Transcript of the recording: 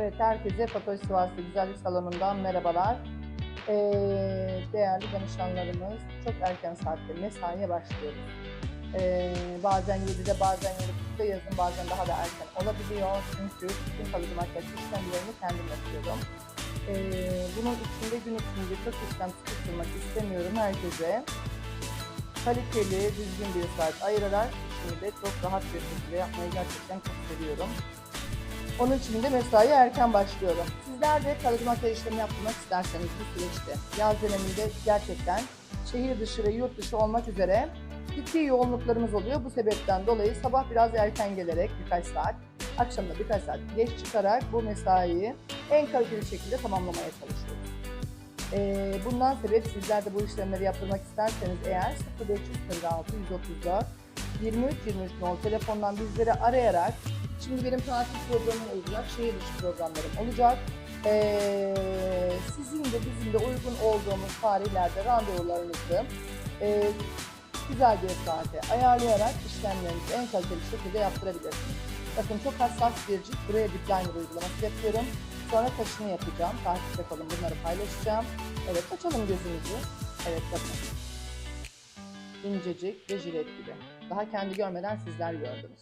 Evet, herkese Fatoş Sivaslı Güzellik Salonu'ndan merhabalar. Ee, değerli danışanlarımız, çok erken saatte mesaiye başlıyoruz. Ee, bazen 7'de, bazen 7.30'da yazın, bazen daha da erken olabiliyor. Çünkü bütün kalıcı makyaj işlemlerini kendim yapıyorum. Ee, bunun içinde gün içinde çok işlem sıkıştırmak istemiyorum herkese. Kaliteli, düzgün bir saat ayırarak işimi de çok rahat bir şekilde yapmayı gerçekten çok seviyorum. Onun için de mesaiye erken başlıyorum. Sizler de kalıcı makyaj işlemi yaptırmak isterseniz bu süreçte yaz döneminde gerçekten şehir dışı ve yurt dışı olmak üzere ciddi yoğunluklarımız oluyor. Bu sebepten dolayı sabah biraz erken gelerek birkaç saat, akşam da birkaç saat geç çıkarak bu mesaiyi en kaliteli şekilde tamamlamaya çalışıyoruz. Ee, bundan sebep sizler de bu işlemleri yaptırmak isterseniz eğer 0546 134 23 23 nol telefondan bizleri arayarak Şimdi benim tatil programım olacak, şehir dışı programlarım olacak. Ee, sizin de bizim de uygun olduğumuz tarihlerde randevularınızı e, güzel bir saate ayarlayarak işlemlerinizi en kaliteli şekilde yaptırabilirsiniz. Bakın çok hassas bir cilt. Buraya dip liner uygulaması yapıyorum. Sonra kaşını yapacağım. Takipte kalın bunları paylaşacağım. Evet açalım gözünüzü. Evet bakın. İncecik ve jilet gibi. Daha kendi görmeden sizler gördünüz.